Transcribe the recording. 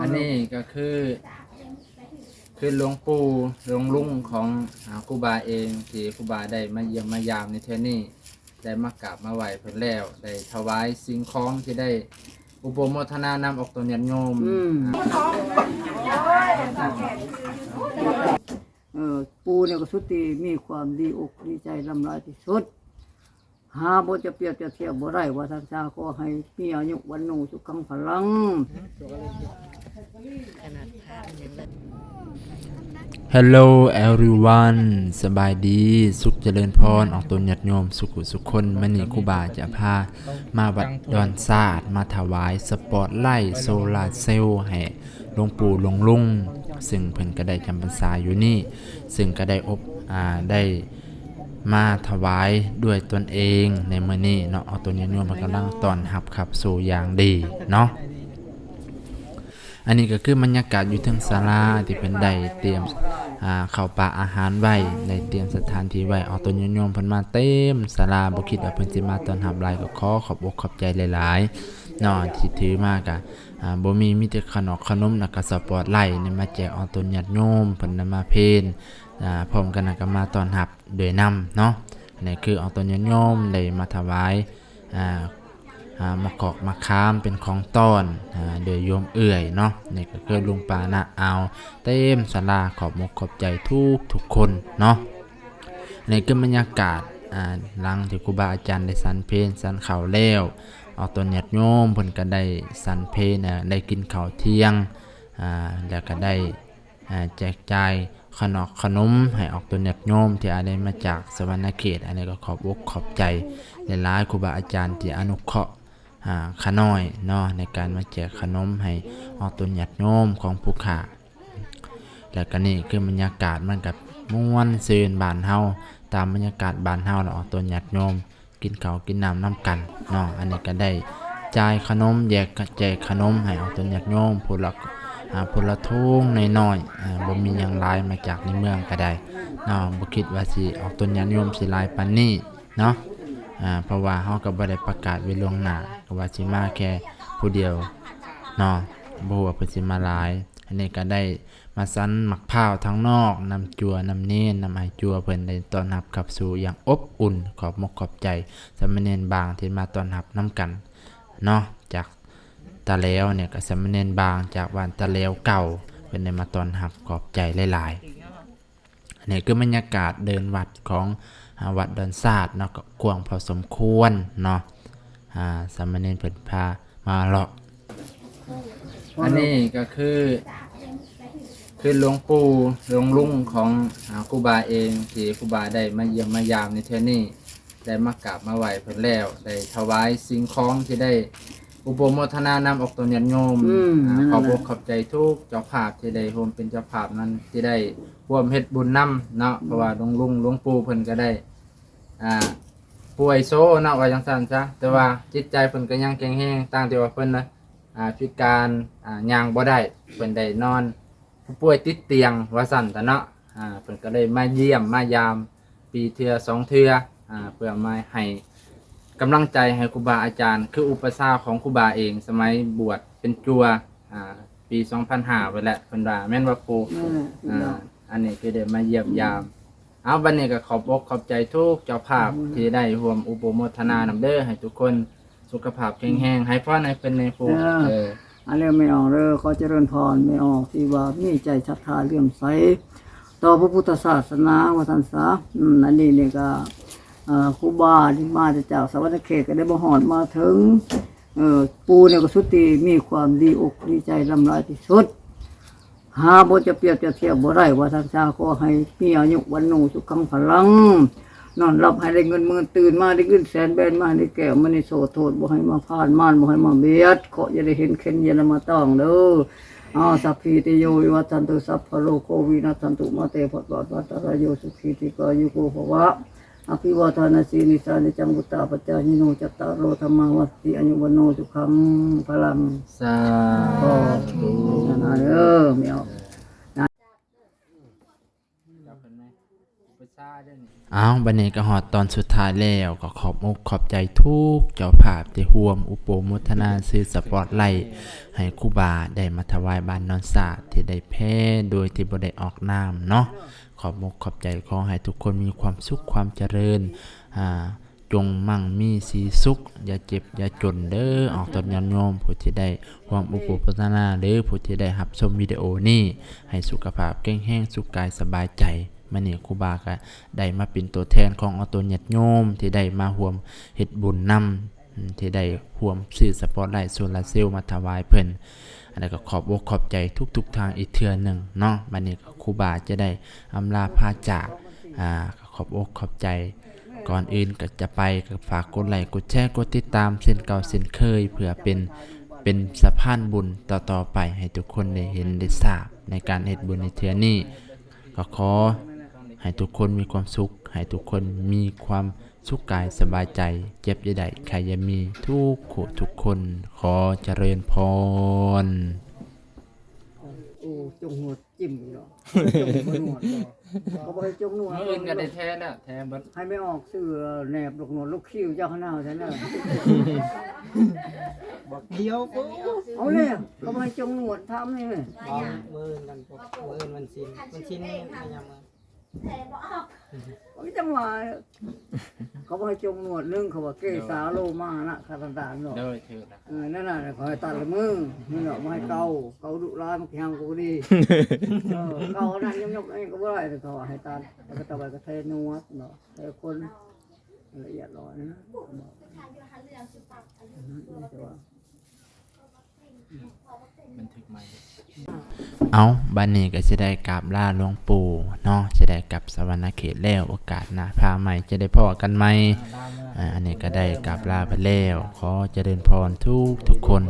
อันนี้ก็คือ คือหลวงปู่หลวงลุงของอ่าครูบาเองที่ครูบาได้มาเยี่ยมมายามในเทอนี้ได้มากราบมาไหวเพิ่นแล้วได้ถวายสิ่งของที่ได้อุปโมทนานำออกตัวเนียนโยมอืม อ่า เออปูเนี่ยก็สุดที่มีความดีอกดีใจลำลายที่สุด หาบ่จะเปรียบจะเทียบบ่ได้ว่าท่านชาก็ให้มีอายุวันโนสุขังพลัง ฮัลโหล everyone สบายดี สุขเจริญพร ออกตัวญาติโยม สุขุสุขคนมณีครูบาจะพา มาวัดดอนซาดมาถวาย สปอร์ตไลท์โซลาร์เซลล์ให้หลวงปู่หลวงลุง ซึ่งเพิ่นก็ได้จำพรรษาอยู่นี่ ซึ่งก็ได้อบอ่าได้มาถวายด้วยตนเองในมื้อนี้เนาะ เอาตัวญาติโยมกำลังต้อนรับขับสู่อย่างดีเนาะ อันนี้ก็คือบรรยากาศอยู่เทึงศาลาที่เป็นได้เตรียมอ่าข้าวปลาอาหารไว้ได้เตรียมสถานที่ไว้เอาตัวโยมๆเพิ่นมาเต็มศาลาบ่คิดว่าเพิ่นสิมาตอนรับลายก็ขอขอบอกขอบใจหลายๆเนาะที่ถือมากอ่าบ่มีมีแต่ขนมขนมแล้วก็สปอร์ตไลท์นี่มาแจกเอาตัวญาติโยมเพิ่นนำมาเพลนอ่าพร้อมกันก็มาตอนรับด้วยนํเนาะนี่คือเอาตัวโยมได้มาถวายอ่า มะกอกมะขามเป็นของต้อนอ่าโดยโยมเอื่อยเนาะนี่ก็คือลุงปานะเอาเต็มศาลาขอบมกขอบใจทุกทุกคนเนาะนี่คือบรรยากาศหลังที่ครูบาอาจารย์ได้สันเพลนสันเข่าแล้วเอาตัวญาติโยมเพิ่นก็ได้สันเพลนะได้กินข้าวเที่ยงแล้วก็ได้แจกจ่ายขนมขนมให้ออกตัวญาติโยมที่อาได้มาจากสวรรณเขตอันนี้ก็ขอบอกขอบใจหลายๆครูบาอาจารย์ที่อนุเคราะห์ ขาน้อยเนาะในการมาแจกขนมให้ออกตนหยัดโยมของผู้ขาแล้วก็นี่คือบรรยากาศมันกับม่วนซื่นบานเฮาตามบรรยากาศบานเฮาแล้วออกตนหยัดโยม กินเขากินน้ำน้ำกันเนาะอันนี้ก็ได้จ่ายขนมแยกแจกขนมให้ออกตนหยัดโยมผู้ละผู้ละทุ่งน้อยๆบ่มีหยังหลายมาจากในเมืองก็ได้เนาะบ่คิดว่าสิออกตนหยัดโยมสิลายปานนี้เนาะ อ่าเพราะว่าเฮาก็บ่ได้ประกาศไว้ล่วงหน้าก็ว่าสิมาแค่ผู้เดียวเนาะบ่ฮู้ว่าเพิ่นสิมาหลาย อันนี้ก็ได้มาสันหมักพร้าวทั้งนอกนำจัวนำเน้นนำไอจัวเพิ่นได้ต้อนรับกลับสู่อย่างอบอุ่นขอบมกขอบใจสามเณรบางที่มาต้อนรับนํกันเนาะจากตาแล้วเนี่ยก็สามเณรบางจากวันตาแล้วเก่าเพิ่นได้มาต้อนรับขอบใจหลายๆ นนี้คือบรรยากาศเดินวัดของวัดดอนซาดเนาะก็กว้างพอสมควรเนาะอ่าสามเณรเพิ่นพามาเลาะอันนี้ก็คือ คือหลวงปู่หลวงลุงของอาครูบาเองที่ครูบาได้มาเยี่ยมมายามในเทอนี้ได้มากราบมาไหวเพิ่นแล้วได้ถวายสิ่งของที่ได้ อุปโมทนานำออกตัวเนียนโยมอืมอ่านั่นขอแหบละ อกขอบใจทุกเจ้าภาพที่ได้ร่วมเป็นเจ้าภาพนั้นที่ได้ร่วมเฮ็ดบุญนำเนาะเพราะว่าหลวงลุงหลวงปู่เพิ่นก็ได้อ่าป่วยโซเนาะว่าจังซั่นซะแต่ว่าจิตใจเพิ่นก็ยังแข็งแรงต่างที่ว่าเพิ่นนะอ่าพิการอ่าย่างบ่ได้เพิ่นได้นอน ผู้ป่วยติดเตียงว่าสั่นแต่เนาะอ่าเพิ่นก็เลยมาเยี่ยมมายาม ปีเทื่อสองเทื่ออ่าเพื่อมาให้ กำลังใจให้ครูบาอาจารย์ คืออุปสาของครูบาเอง สมัยบวชเป็นจัวอ่าปี2005ไปแหละเพิ่นว่าแม่นว่าครูนั่นแหละพี่อ่าน้องอันนี้คือได้มาเยี่ยมยาม เอาวันนี้ก็ขอบอกขอบใจทุกเจ้าภาพที่ได้ร่วมอุปโมทนานำเด้อให้ทุกคนสุขภาพแข็งแรงให้พ่อในเป็นในครูเออ อันนี้ไม่ออกเลยขอเจริญพรไม่ออกที่ว่ามีใจศรัทธาเลื่อมใส ต่อพระพุทธศาสนาว่าท่านสาอืมอันนี้เนี่ยก็เอ่อ ครูบาที่มาจากสวรรคเขตก็ได้บหอดมาถึงปูเนี่ยก็สุดที่มีความดีอกดีใจลำลายที่สุด หาบ่จะเปรียบจะเทียบบ่ได้ว่าท่านชาก็ให้มีอายุวันโนสุขังพลังนอนรับให้ได้เงินหมื่นตื่นมาได้เงินแสนแบนมาได้แก้วมันในโสโทษบ่ให้มาพานมานบ่ให้มาเบียดขออย่าได้เห็นเข็นอย่าได้มาต้องเด้ออาสัพพิติโยวิวัตันตุสัพพะโลกโควินัสันตุมาเตภะตวัตรายโยสุขีติกายุโกภวะ อภิวาทานาสีนิสานิจังบุตตาปัจจายิโนจัตตารโรธรรมังวัตติอายุวันโนสุขังพลังสาธุนั่นนะเด้อไม่เอา เจ้าเพิ่นไหมอุปชาอ้าวบันนี้ก็ฮอดตอนสุดท้ายแล้วก็ขอบอกขอบใจทุกเจ้าภาพที่ร่วมอุปโมทนาซื้อสปอร์ตไลท์ให้ครูบาได้มาถวายบ้านนอนสาดที่ได้แพ้โดยที่บ่ได้ออกนามเนาะขอบอกขอบใจขอให้ทุกคนมีความสุขความเจริญอ่าจงมั่งมีสีสุข อย่าเจ็บ อย่าจนเด้อออกตอนยอนโยมผู้ที่ได้ความอุปโภคนาหรือผู้ที่ได้รับชมวิดีโอนี้ ให้สุขภาพแข็งแรงสุขกายสบายใจ มื่อนี้ครูบาก็ได้มาเป็นตัวแทนของออโตญาติโยมที่ได้มาร่วมเฮ็ดบุญนำที่ได้ร่วมซื้อสปอตไลท์โซลาร์เซลล์มาถวายเพิ่นอันนี้ก็ขอบอกขอบใจทุกๆทางอีกเทื่อหนึ่งเนาะบัดนี้ครูบาจะได้อำลาพาจากอ่าขอบอกขอบใจก่อนอื่นก็จะไปก็ฝากกดไลค์กดแชร์กดติดตามเส้นเก่าเส้นเคยเพื่อเป็นเป็นสะพานบุญต่อๆไปให้ทุกคนได้เห็นได้ทราบในการเฮ็ดบุญในเทือนี้ก็ขอ ให้ทุกคนมีความสุข ให้ทุกคนมีความสุขกายสบายใจ เจ็บอยาใดใครอยามีทุกขทุกคน ขอเจริญพรโอ้จงหัวจิ้มอยู่เนาะจงหัวหนวดเนาะเขาบอกให้จงหนวดเมื่ออื่นก็ได้แท้แล้วแท้เบิดให้ไม่ออกเสื้อแหนบลูกหนวดลูกคิ้วเจ้าข้างหน้าฉันน่ะบอกเดียวปุ๊บเอาเลยเขาบอกให้จงหนวดทำนี่เลยบอมมือกันปุ๊บมือมันชินมันชินนี่มันยังมือ โอ้ยจังหวะเขาบอกให้จงหนวดนึงเขาบอกเกสาโลมานะคาตันตานเนาะเด้อถือละเออนั่นน่ะขอให้ตัดละมือนี่เนาะมาให้เกาเกาดุร้ายมันแข็งกูดีเออเกานั่นยกๆเองก็บ่ได้แต่เขาให้ตัดแล้วก็ตะไบก็เทนวดเนาะเทคนละเอียดร้อยนะแต่ว่าบันทึกใหม่ เอาบันนี้ก็จะได้กราบลาหลวงปู่เนาะจะได้กลับสวรรณเขตแล้วโอกาสหน้าพาใหม่จะได้พ่อกันไหมอันนี้ก็ได้กราบลาไปแล้วขอเจริญพรทุกทุกคน